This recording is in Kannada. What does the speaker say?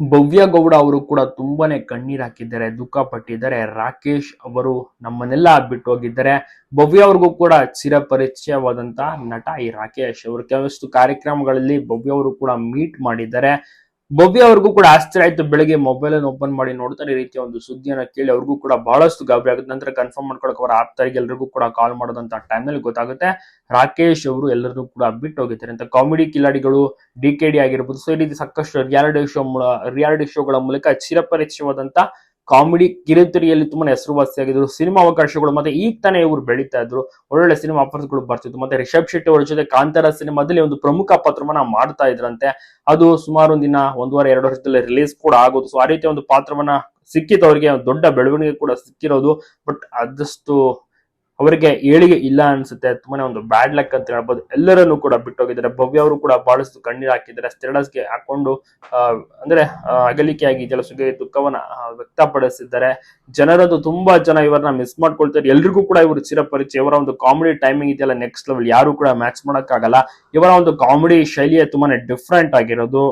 ಭವ್ಯ ಗೌಡ ಅವರು ಕೂಡ ತುಂಬಾನೇ ಕಣ್ಣೀರ್ ಹಾಕಿದ್ದಾರೆ, ದುಃಖ ಪಟ್ಟಿದ್ದಾರೆ. ರಾಕೇಶ್ ಅವರು ನಮ್ಮನ್ನೆಲ್ಲ ಬಿಟ್ಟು ಹೋಗಿದ್ದಾರೆ. ಭವ್ಯ ಅವ್ರಿಗೂ ಕೂಡ ಚಿರಪರಿಚಯವಾದಂತಹ ನಟ ಈ ರಾಕೇಶ್ ಅವರು. ಕೆಲವಷ್ಟು ಕಾರ್ಯಕ್ರಮಗಳಲ್ಲಿ ಭವ್ಯ ಅವರು ಕೂಡ ಮೀಟ್ ಮಾಡಿದ್ದಾರೆ. ಭವ್ಯ ಅವ್ರಿಗೂ ಕೂಡ ಆಶ್ಚರ್ಯ ಆಯ್ತು. ಬೆಳಗ್ಗೆ ಮೊಬೈಲ್ ಅನ್ನು ಓಪನ್ ಮಾಡಿ ನೋಡ್ತಾರೆ ಈ ರೀತಿಯ ಒಂದು ಸುದ್ದಿಯನ್ನ ಕೇಳಿ ಅವ್ರಿಗೂ ಕೂಡ ಬಹಳಷ್ಟು ಗಾಬರಿ ಆಗುತ್ತೆ. ನಂತರ ಕನ್ಫರ್ಮ್ ಮಾಡ್ಕೊಳಕ್ ಅವರ ಆಪ್ತರಿಗೆ ಎಲ್ರಿಗೂ ಕೂಡ ಕಾಲ್ ಮಾಡೋದಂತ ಟೈಮ್ನಲ್ಲಿ ಗೊತ್ತಾಗುತ್ತೆ. ರಾಕೇಶ್ ಅವರು ಎಲ್ಲರನ್ನೂ ಕೂಡ ಬಿಟ್ಟು ಹೋಗಿದ್ದಾರೆ. ಅಂತ ಕಾಮಿಡಿ ಕಿಲಾಡಿಗಳು ಡಿ ಕೆ ಡಿ ಆಗಿರ್ಬೋದು, ಸೊ ಈ ರೀತಿ ಸಾಕಷ್ಟು ರಿಯಾಲಿಟಿ ಶೋ ರಿಯಾಲಿಟಿ ಶೋಗಳ ಮೂಲಕ ಚಿರಪರಿಚಯವಾದಂತ ಕಾಮಿಡಿ ಕಿರುತೆರೆಯಲ್ಲಿ ತುಂಬಾ ಹೆಸರುವಾಸಿಯಾಗಿದ್ರು, ಸಿನಿಮಾ ಅವಕಾಶಗಳು ಮತ್ತೆ ಈಗ ತಾನೇ ಇವರು ಬೆಳೀತಾ ಇದ್ರು, ಒಳ್ಳೊಳ್ಳೆ ಸಿನಿಮಾ ಆಫರ್ಸ್ಗಳು ಬರ್ತಿತ್ತು. ಮತ್ತೆ ರಿಷಬ್ ಶೆಟ್ಟಿ ಅವರ ಜೊತೆ ಕಾಂತಾರ ಸಿನಿಮಾದಲ್ಲಿ ಒಂದು ಪ್ರಮುಖ ಪಾತ್ರವನ್ನ ಮಾಡ್ತಾ ಇದ್ರಂತೆ. ಅದು ಸುಮಾರು ಒಂದು ವಾರ ಎರಡು ವರ್ಷದಲ್ಲಿ ರಿಲೀಸ್ ಕೂಡ ಆಗೋದು. ಸೊ ಆ ರೀತಿಯ ಒಂದು ಪಾತ್ರವನ್ನ ಸಿಕ್ಕಿತ್ತು. ಅವರಿಗೆ ದೊಡ್ಡ ಬೆಳವಣಿಗೆ ಕೂಡ ಸಿಕ್ಕಿರೋದು. ಬಟ್ ಆದಷ್ಟು ಅವರಿಗೆ ಏಳಿಗೆ ಇಲ್ಲ ಅನ್ಸುತ್ತೆ, ತುಂಬಾನೇ ಒಂದು ಬ್ಯಾಡ್ ಲಕ್ ಅಂತ ಹೇಳ್ಬೋದು. ಎಲ್ಲರನ್ನು ಕೂಡ ಬಿಟ್ಟೋಗಿದ್ದಾರೆ. ಭವ್ಯ ಅವರು ಕೂಡ ಬಹಳಷ್ಟು ಕಣ್ಣೀರು ಹಾಕಿದ್ದಾರೆ. ಸ್ಟೇಟಸ್ಗೆ ಹಾಕೊಂಡು ಅಂದ್ರೆ ಅಗಲಿಕೆಯಾಗಿ ಅಗಲಿಕೆ ಆಗಿದೆಯಲ್ಲ ಸುಗೆ ದುಃಖವನ್ನ ವ್ಯಕ್ತಪಡಿಸಿದ್ದಾರೆ. ಜನರದ್ದು ತುಂಬಾ ಜನ ಇವರನ್ನ ಮಿಸ್ ಮಾಡ್ಕೊಳ್ತಾರೆ ಎಲ್ರಿಗೂ ಕೂಡ ಇವರು ಚಿರಪರಿಚಯ. ಇವರ ಒಂದು ಕಾಮಿಡಿ ಟೈಮಿಂಗ್ ಇದೆಯಲ್ಲ ನೆಕ್ಸ್ಟ್ ಲೆವೆಲ್ ಯಾರು ಕೂಡ ಮ್ಯಾಚ್ ಮಾಡೋಕ್ಕಾಗಲ್ಲ. ಇವರ ಒಂದು ಕಾಮಿಡಿ ಶೈಲಿಯೇ ತುಂಬಾನೇ ಡಿಫ್ರೆಂಟ್ ಆಗಿರೋದು.